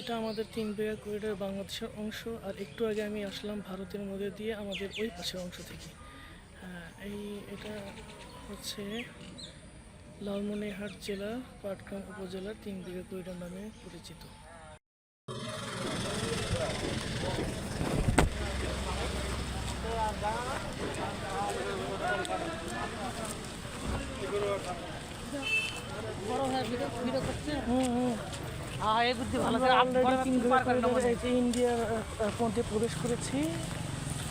এটা আমাদের তিন বিঘা করিডোর বাংলাদেশের অংশ, আর একটু আগে আমি আসলাম ভারতের মধ্যে দিয়ে আমাদের ওই পাশের অংশ থেকে। হ্যাঁ এই এটা হচ্ছে লালমনিরহাট জেলা, পাটগ্রাম উপজেলার তিন বিঘা করিডোর নামে পরিচিত হুম হুম ইন্ডিয়ার মধ্যে প্রবেশ করেছি।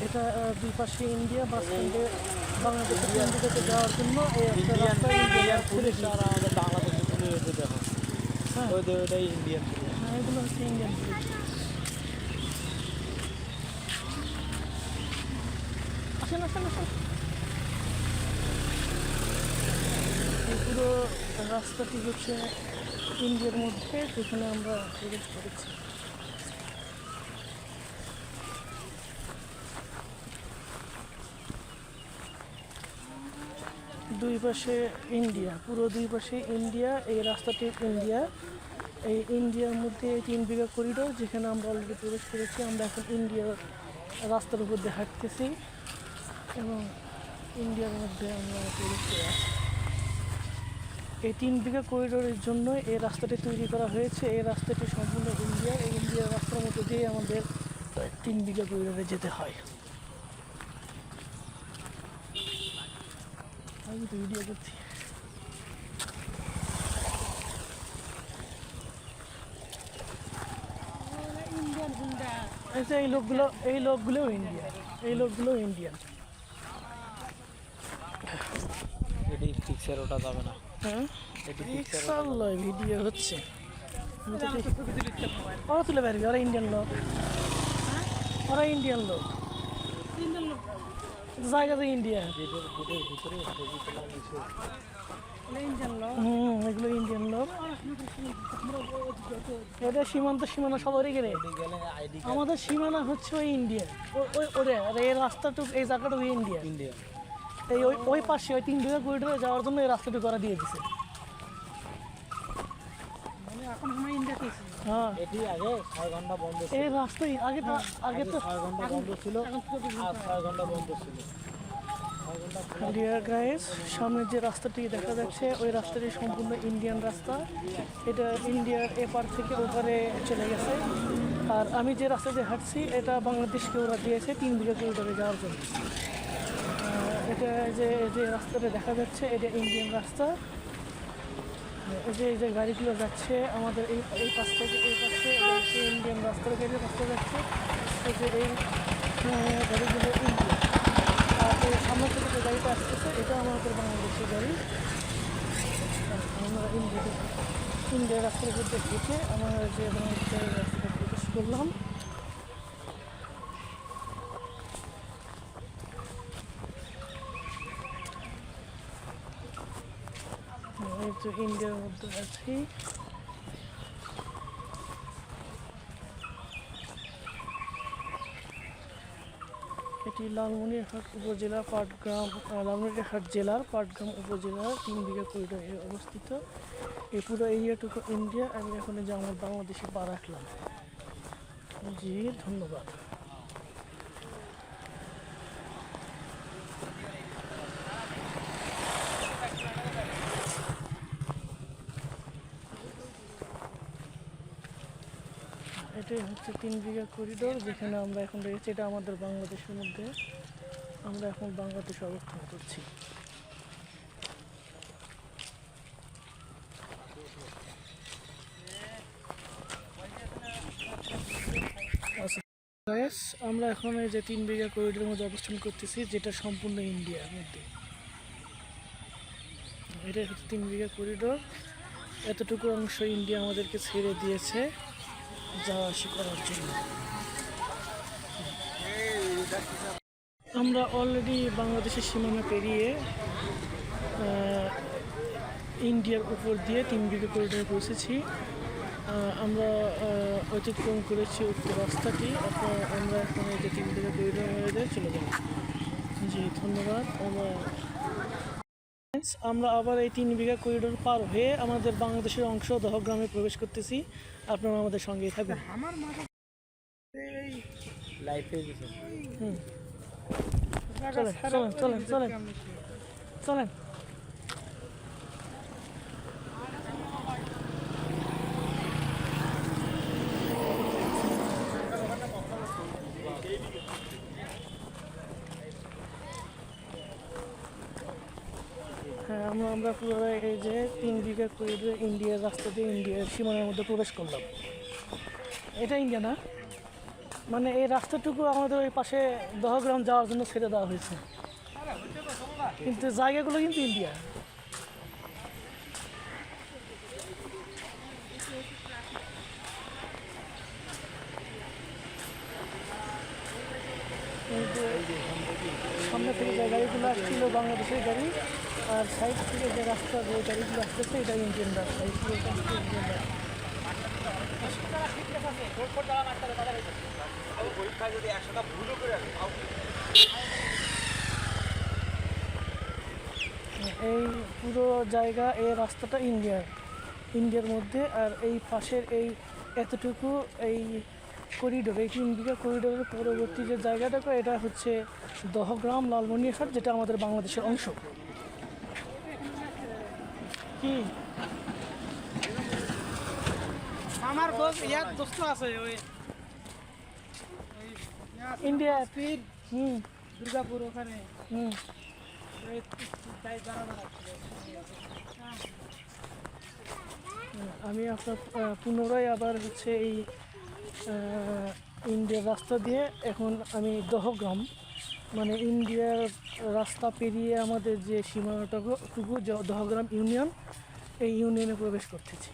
এটা দুই পাশে ইন্ডিয়া বাস স্ট্যান্ডে বাংলাদেশের দিকে যাওয়ার জন্য এই একটা রাস্তা ইন্ডিয়ার পুলিশ আর আমাদের বাংলাদেশে পুলিশ দেখো। হ্যাঁ। ওই যে ওটাই ইন্ডিয়ান হ্যাঁ, এগুলো হচ্ছে ইন্ডিয়ান পুলিশ। আসেন আসেন আসেন। এই পুরো রাস্তাটি হচ্ছে ইন্ডিয়ার মধ্যে যেখানে আমরা প্রবেশ করেছি। দুই পাশে ইন্ডিয়া, পুরো দুই পাশে ইন্ডিয়া, এই রাস্তাটি ইন্ডিয়া। এই ইন্ডিয়ার মধ্যে তিন বিঘা করিডোর যেখানে আমরা অলরেডি প্রবেশ করেছি, আমরা এখন ইন্ডিয়ার রাস্তার উপর দিয়ে হাঁটতেছি এবং ইন্ডিয়ার মধ্যে আমরা প্রবেশ করে এই তিন বিঘা করিডোরের জন্য এই রাস্তাটি তৈরি করা হয়েছে। এই রাস্তাটি সম্পূর্ণ ইন্ডিয়া। এই ইন্ডিয়ার রাস্তার মধ্যে দিয়ে আমাদের তিন বিঘা করিডোরে যেতে হয়। আমি তো ভিডিও করছি। এই লোকগুলো এই লোকগুলো ইন্ডিয়ান এই লোকগুলো ইন্ডিয়ান। ওটা যাবে না। ইনশাল্লাহ ভিডিও হচ্ছে। আমি তো দেখি- ওরা তুলে পারবি ওরা ইন্ডিয়ান লোক। ওরা ইন্ডিয়ান লোক। জায়গা তো ইন্ডিয়া গেটের গেটের ভিতরে ছবি তোলা হয়েছে হুম এগুলো ইন্ডিয়ান লোক। এটা সীমান্ত সীমানা সবারই গেলে আমাদের সীমানা হচ্ছে ওই ইন্ডিয়া ওই ওরে এই রাস্তাটুকু এই জায়গাটুকু ইন্ডিয়া ইন্ডিয়া এই ওই ওই পাশে ওই তিন বিঘা করিডোরে যাওয়ার জন্য এই রাস্তাটি করা দিয়ে দিছে। হ্যাঁ বন্ধ ছিল। এই রাস্তায় আগে তো আগে তো বন্ধ ছিল ঘণ্টা বন্ধ ছিল। ডিয়ার গাইস সামনে যে রাস্তাটি দেখা যাচ্ছে ওই রাস্তাটি সম্পূর্ণ ইন্ডিয়ান রাস্তা। এটা ইন্ডিয়ার এপার থেকে ওপারে চলে গেছে। আর আমি যে রাস্তা দিয়ে হাঁটছি এটা বাংলাদেশকে ওরা দিয়েছে তিন বিঘা কিলোমিটারে যাওয়ার জন্য। এটা যে যে রাস্তাটা দেখা যাচ্ছে, এটা ইন্ডিয়ান রাস্তা। এই যে এই যে গাড়িগুলো যাচ্ছে, আমাদের এই এই পাশ থেকে, এই পাশে ইন্ডিয়ান রাস্তার গাড়ি রাস্তা যাচ্ছে, এই যে এই গাড়িগুলো ইন্ডিয়ান আর এই সামনে থেকে যে গাড়িটা আসতেছে, এটা আমাদের বাংলাদেশের গাড়ি। আমরা ইন্ডিয়া ইন্ডিয়ার রাস্তার উপর দিয়ে আমরা যে বাংলাদেশের রাস্তাটা প্রবেশ করলাম এই তো ইন্ডিয়ার মধ্যে আছি। এটি লালমনিরহাট উপজেলা পাটগ্রাম লালমনিরহাট জেলার পাটগ্রাম উপজেলার তিন বিঘা করিডোরে অবস্থিত। এই পুরো এরিয়াটুকু ইন্ডিয়া আমি এখন যে আমার বাংলাদেশে পা রাখলাম জি, ধন্যবাদ। এটাই হচ্ছে তিন বিঘা করিডোর, যেখানে আমরা এখন রয়েছি, এটা আমাদের বাংলাদেশের মধ্যে। আমরা এখন বাংলাদেশে অবস্থান করছি। আমরা এখন এই যে তিন বিঘা করিডোরের মধ্যে অবস্থান করতেছি, যেটা সম্পূর্ণ ইন্ডিয়ার মধ্যে। এটা হচ্ছে তিন বিঘা করিডোর। এতটুকু অংশ ইন্ডিয়া আমাদেরকে ছেড়ে দিয়েছে। যাওয়া করার জন্য। আমরা অলরেডি বাংলাদেশের সীমানা পেরিয়ে ইন্ডিয়ার উপর দিয়ে তিন বিঘা করিডোরে পৌঁছেছি। আমরা অতিক্রম করেছি উক্ত রাস্তাটি। আপনার আমরা এখন এই যে তিন বিঘা করিডোর মধ্যে চলে যাব। জি, ধন্যবাদ। আমরা আমরা আবার এই তিন বিঘা করিডোর পার হয়ে আমাদের বাংলাদেশের অংশ দহগ্রামে প্রবেশ করতেছি। আপনারা আমাদের সঙ্গেই থাকবেন। আমার লাইফে চলেন চলেন চলেন চলেন। হ্যাঁ আমরা আমরা পুরো এই যে তিন বিঘা করিডোর ইন্ডিয়ার রাস্তা দিয়ে ইন্ডিয়ার সীমানার মধ্যে প্রবেশ করলাম। এটা ইন্ডিয়া না? মানে এই রাস্তাটুকু আমাদের ওই পাশে দহগ্রাম যাওয়ার জন্য ছেড়ে দেওয়া হয়েছে। কিন্তু জায়গাগুলো কিন্তু ইন্ডিয়া। সামনে থেকে যে গাড়িগুলো আসছিল, বাংলাদেশের গাড়ি আর সাইড থেকে যে রাস্তা যে গাড়িগুলো আসতেছে, এটা ইন্ডিয়ান রাস্তা, এই পুরো জায়গা, এই রাস্তাটা ইন্ডিয়ার ইন্ডিয়ার মধ্যে, আর এই পাশের এই এতটুকু এই করিডোর এই তিন বিঘা করিডোরের পরবর্তী যে জায়গাটাকে এটা হচ্ছে দহগ্রাম লালমনিরহাট, যেটা আমাদের বাংলাদেশের অংশ। কি? আমার ইয়ার দোস্ত আছে ওই ইন্ডিয়া স্পিড। হুম। দুর্গাপুর ওখানে। হুম। আমি আপনার পুনরায় আবার হচ্ছে এই ইন্ডিয়ার রাস্তা দিয়ে এখন আমি দহগ্রাম। মানে ইন্ডিয়ার রাস্তা পেরিয়ে আমাদের যে সীমানাটা টুকু দহগ্রাম ইউনিয়ন, এই ইউনিয়নে প্রবেশ করতেছি।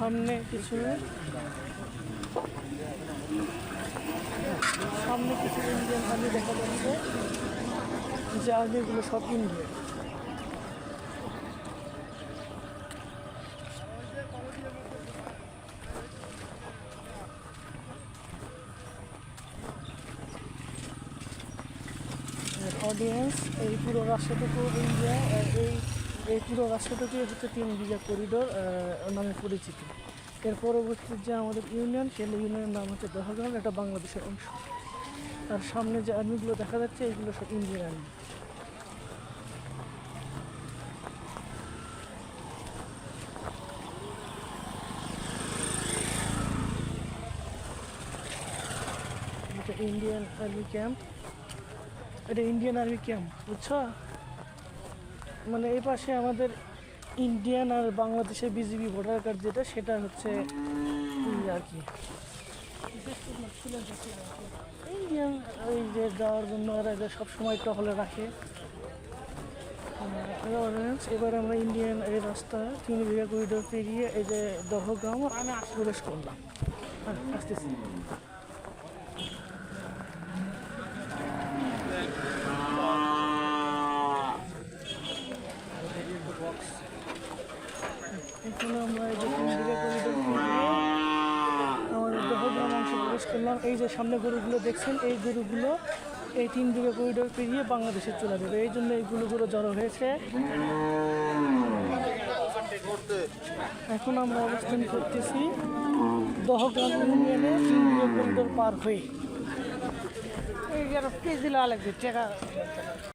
সামনে কিছু সামনে কিছু ইন্ডিয়ান আর্মি দেখা যাচ্ছে। যে আর্মিগুলো সব ইন্ডিয়ান অডিয়েন্স এই পুরো রাস্তাটুকু ইন্ডিয়া আর এই পুরো রাস্তাটুকু হচ্ছে তিন বিঘা করিডোর নামে পরিচিত। এর পরবর্তী যে আমাদের ইউনিয়ন, সেই ইউনিয়নের নাম হচ্ছে দহগ্রাম, এটা বাংলাদেশের অংশ। আর সামনে যে আর্মিগুলো দেখা যাচ্ছে, এগুলো সব Indian army. Indian army camp. এটা ইন্ডিয়ান আর্মি ক্যাম্প, বুঝছ? মানে এই পাশে আমাদের ইন্ডিয়ান আর বাংলাদেশের বিজিবি ভোটার কার্ড যেটা, সেটা হচ্ছে আর কি। ইন্ডিয়ান ওই যে যাওয়ার জন্য ওরা যে সবসময় টহলে রাখে। এবার আমরা ইন্ডিয়ান এই রাস্তা, তিন বিঘা করিডোর পেরিয়ে এই যে দহগ্রাম আমি প্রবেশ করলাম। হ্যাঁ আসতেছি এখানে আমরা এই যে তিন বিঘা করিডোর পেরিয়ে আমাদের দহগ্রাম অংশে প্রবেশ করলাম সামনে গরুগুলো দেখছেন, এই গরুগুলো এই তিন দিকে করিডোর পেরিয়ে বাংলাদেশে চলে যাবে। এই জন্য এই গরুগুলো জড়ো হয়েছে। এখন আমরা অবস্থান করতেছি দহগ্রাম ইউনিয়নে তিন দিকে করিডোর পার হয়ে। এই টাকা।